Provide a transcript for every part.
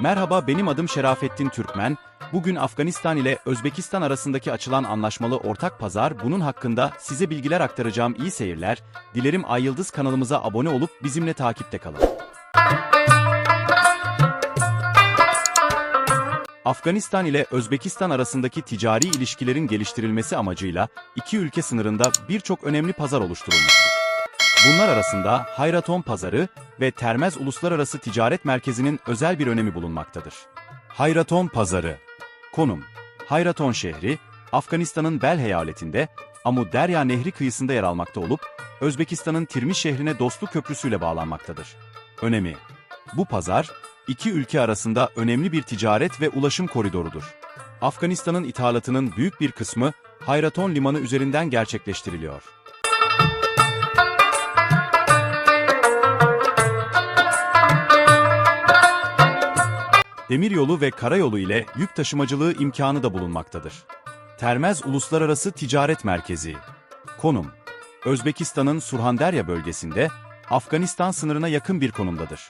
Merhaba benim adım Şerafettin Türkmen. Bugün Afganistan ile Özbekistan arasındaki açılan anlaşmalı ortak pazar bunun hakkında size bilgiler aktaracağım iyi seyirler. Dilerim Ay Yıldız kanalımıza abone olup bizimle takipte kalın. Afganistan ile Özbekistan arasındaki ticari ilişkilerin geliştirilmesi amacıyla iki ülke sınırında birçok önemli pazar oluşturulmuştur. Bunlar arasında Hayraton Pazarı ve Termez Uluslararası Ticaret Merkezi'nin özel bir önemi bulunmaktadır. Hayraton Pazarı Konum Hayraton şehri, Afganistan'ın Bel eyaletinde Amu Derya Nehri kıyısında yer almakta olup, Özbekistan'ın Tirmiş şehrine Dostluk Köprüsü'yle bağlanmaktadır. Önemi Bu pazar, iki ülke arasında önemli bir ticaret ve ulaşım koridorudur. Afganistan'ın ithalatının büyük bir kısmı Hayraton Limanı üzerinden gerçekleştiriliyor. Demiryolu ve karayolu ile yük taşımacılığı imkanı da bulunmaktadır. Termez Uluslararası Ticaret Merkezi Konum Özbekistan'ın Surhanderya bölgesinde, Afganistan sınırına yakın bir konumdadır.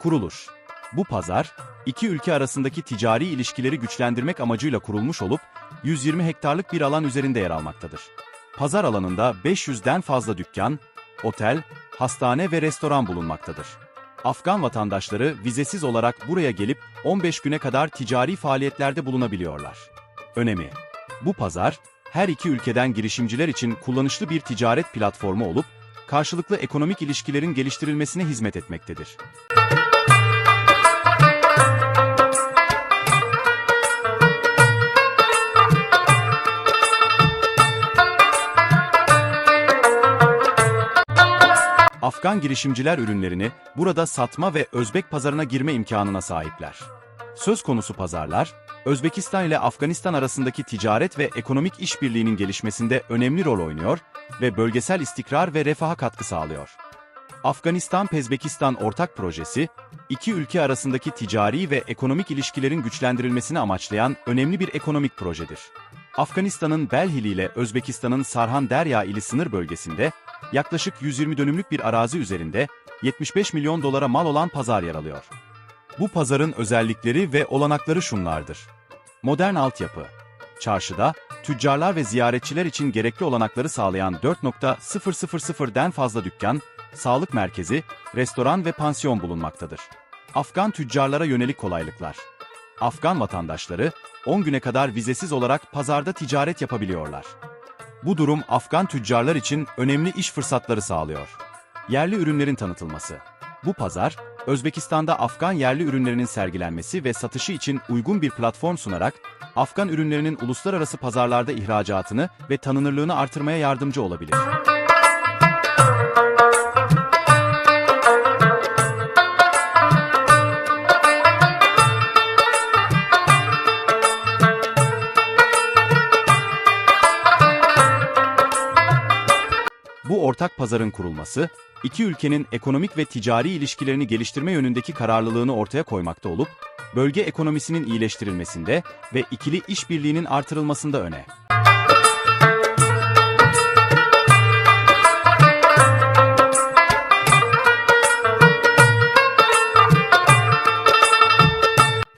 Kuruluş Bu pazar, iki ülke arasındaki ticari ilişkileri güçlendirmek amacıyla kurulmuş olup, 120 hektarlık bir alan üzerinde yer almaktadır. Pazar alanında 500'den fazla dükkan, otel, hastane ve restoran bulunmaktadır. Afgan vatandaşları vizesiz olarak buraya gelip 15 güne kadar ticari faaliyetlerde bulunabiliyorlar. Önemi Bu pazar, her iki ülkeden girişimciler için kullanışlı bir ticaret platformu olup, karşılıklı ekonomik ilişkilerin geliştirilmesine hizmet etmektedir. Afgan girişimciler ürünlerini burada satma ve Özbek pazarına girme imkanına sahipler. Söz konusu pazarlar, Özbekistan ile Afganistan arasındaki ticaret ve ekonomik işbirliğinin gelişmesinde önemli rol oynuyor ve bölgesel istikrar ve refaha katkı sağlıyor. Afganistan-Pezbekistan ortak projesi, iki ülke arasındaki ticari ve ekonomik ilişkilerin güçlendirilmesini amaçlayan önemli bir ekonomik projedir. Afganistan'ın Belhili ile Özbekistan'ın Sarhan Derya ili sınır bölgesinde yaklaşık 120 dönümlük bir arazi üzerinde 75 milyon dolara mal olan pazar yer alıyor. Bu pazarın özellikleri ve olanakları şunlardır. Modern altyapı. Çarşıda, tüccarlar ve ziyaretçiler için gerekli olanakları sağlayan 4.000'den fazla dükkan, sağlık merkezi, restoran ve pansiyon bulunmaktadır. Afgan tüccarlara yönelik kolaylıklar. Afgan vatandaşları 10 güne kadar vizesiz olarak pazarda ticaret yapabiliyorlar. Bu durum Afgan tüccarlar için önemli iş fırsatları sağlıyor. Yerli ürünlerin tanıtılması. Bu pazar, Özbekistan'da Afgan yerli ürünlerinin sergilenmesi ve satışı için uygun bir platform sunarak, Afgan ürünlerinin uluslararası pazarlarda ihracatını ve tanınırlığını artırmaya yardımcı olabilir. Bu ortak pazarın kurulması, iki ülkenin ekonomik ve ticari ilişkilerini geliştirme yönündeki kararlılığını ortaya koymakta olup, bölge ekonomisinin iyileştirilmesinde ve ikili işbirliğinin artırılmasında öne.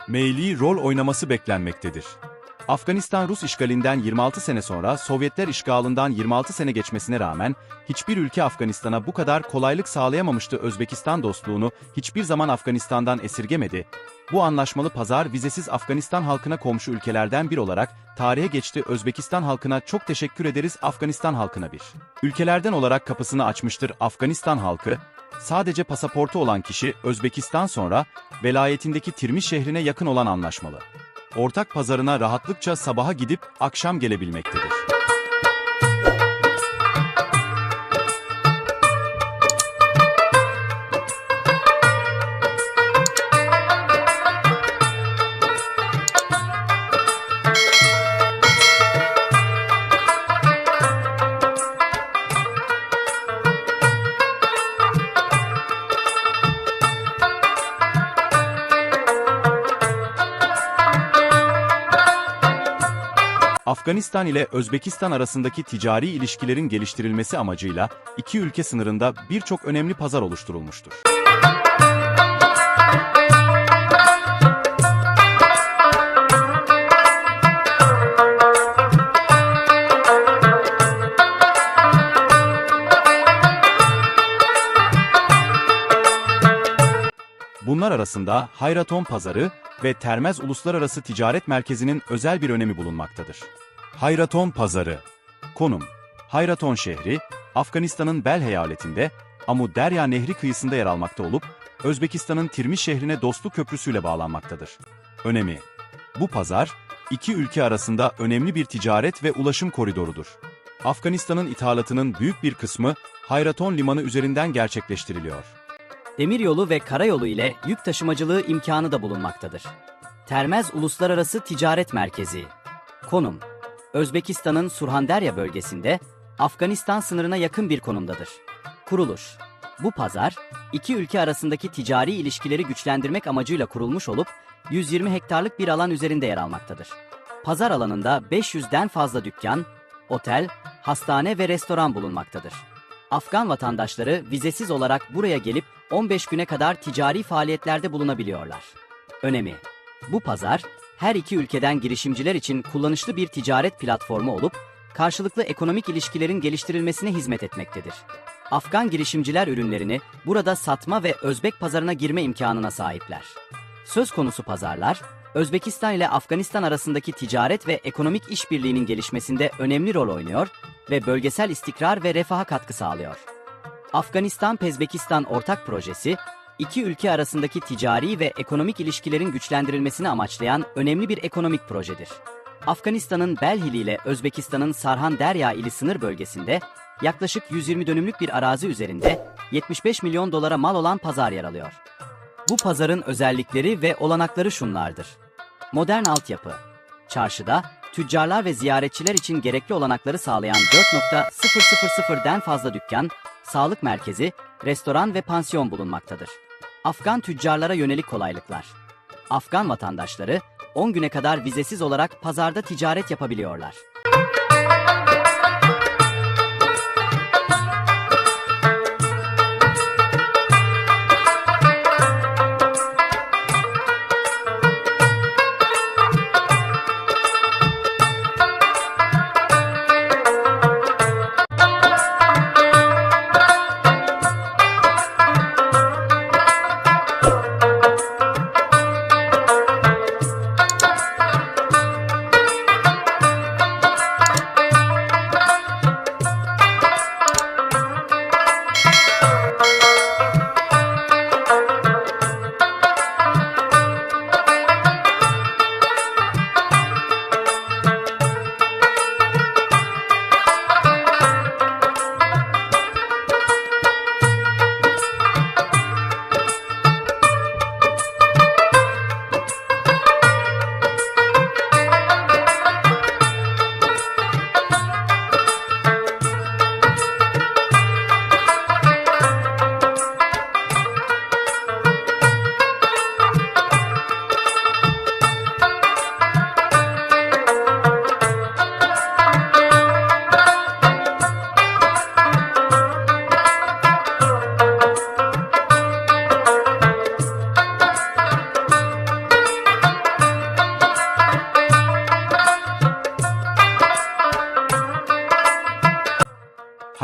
Meyli rol oynaması beklenmektedir. Afganistan Rus işgalinden 26 sene sonra Sovyetler işgalından 26 sene geçmesine rağmen hiçbir ülke Afganistan'a bu kadar kolaylık sağlayamamıştı Özbekistan dostluğunu hiçbir zaman Afganistan'dan esirgemedi. Bu anlaşmalı pazar vizesiz Afganistan halkına komşu ülkelerden bir olarak tarihe geçti Özbekistan halkına çok teşekkür ederiz Afganistan halkına bir. Ülkelerden olarak kapısını açmıştır Afganistan halkı, sadece pasaportu olan kişi Özbekistan sonra velayetindeki Tirmiş şehrine yakın olan anlaşmalı ortak pazarına rahatlıkça sabaha gidip akşam gelebilmektedir. Afganistan ile Özbekistan arasındaki ticari ilişkilerin geliştirilmesi amacıyla iki ülke sınırında birçok önemli pazar oluşturulmuştur. Bunlar arasında Hayraton Pazarı ve Termez Uluslararası Ticaret Merkezi'nin özel bir önemi bulunmaktadır. Hayraton Pazarı Konum Hayraton şehri, Afganistan'ın Bel eyaletinde Amu Derya Nehri kıyısında yer almakta olup, Özbekistan'ın Tirmiz şehrine Dostluk Köprüsü'yle bağlanmaktadır. Önemi Bu pazar, iki ülke arasında önemli bir ticaret ve ulaşım koridorudur. Afganistan'ın ithalatının büyük bir kısmı Hayraton Limanı üzerinden gerçekleştiriliyor. Demiryolu ve karayolu ile yük taşımacılığı imkanı da bulunmaktadır. Termez Uluslararası Ticaret Merkezi Konum Özbekistan'ın Surhanderya bölgesinde, Afganistan sınırına yakın bir konumdadır. Kuruluş Bu pazar, iki ülke arasındaki ticari ilişkileri güçlendirmek amacıyla kurulmuş olup, 120 hektarlık bir alan üzerinde yer almaktadır. Pazar alanında 500'den fazla dükkan, otel, hastane ve restoran bulunmaktadır. Afgan vatandaşları vizesiz olarak buraya gelip 15 güne kadar ticari faaliyetlerde bulunabiliyorlar. Önemi Bu pazar, her iki ülkeden girişimciler için kullanışlı bir ticaret platformu olup, karşılıklı ekonomik ilişkilerin geliştirilmesine hizmet etmektedir. Afgan girişimciler ürünlerini burada satma ve Özbek pazarına girme imkanına sahipler. Söz konusu pazarlar, Özbekistan ile Afganistan arasındaki ticaret ve ekonomik işbirliğinin gelişmesinde önemli rol oynuyor ve bölgesel istikrar ve refaha katkı sağlıyor. Afganistan-Pezbekistan ortak projesi, iki ülke arasındaki ticari ve ekonomik ilişkilerin güçlendirilmesini amaçlayan önemli bir ekonomik projedir. Afganistan'ın Belhili ile Özbekistan'ın Sarhan Derya ili sınır bölgesinde yaklaşık 120 dönümlük bir arazi üzerinde 75 milyon dolara mal olan pazar yer alıyor. Bu pazarın özellikleri ve olanakları şunlardır. Modern altyapı. Çarşıda tüccarlar ve ziyaretçiler için gerekli olanakları sağlayan 4.000'den fazla dükkan, sağlık merkezi, restoran ve pansiyon bulunmaktadır. Afgan tüccarlara yönelik kolaylıklar. Afgan vatandaşları 10 güne kadar vizesiz olarak pazarda ticaret yapabiliyorlar.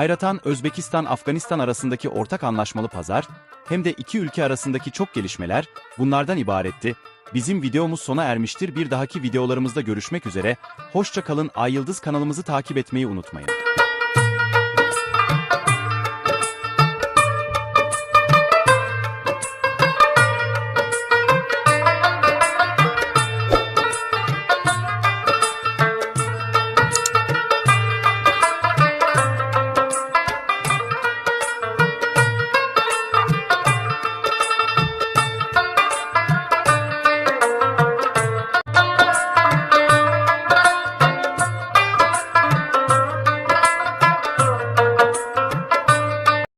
Hayratan Özbekistan-Afganistan arasındaki ortak anlaşmalı pazar, hem de iki ülke arasındaki çok gelişmeler bunlardan ibaretti. Bizim videomuz sona ermiştir. Bir dahaki videolarımızda görüşmek üzere. Hoşça kalın. Ay Yıldız kanalımızı takip etmeyi unutmayın.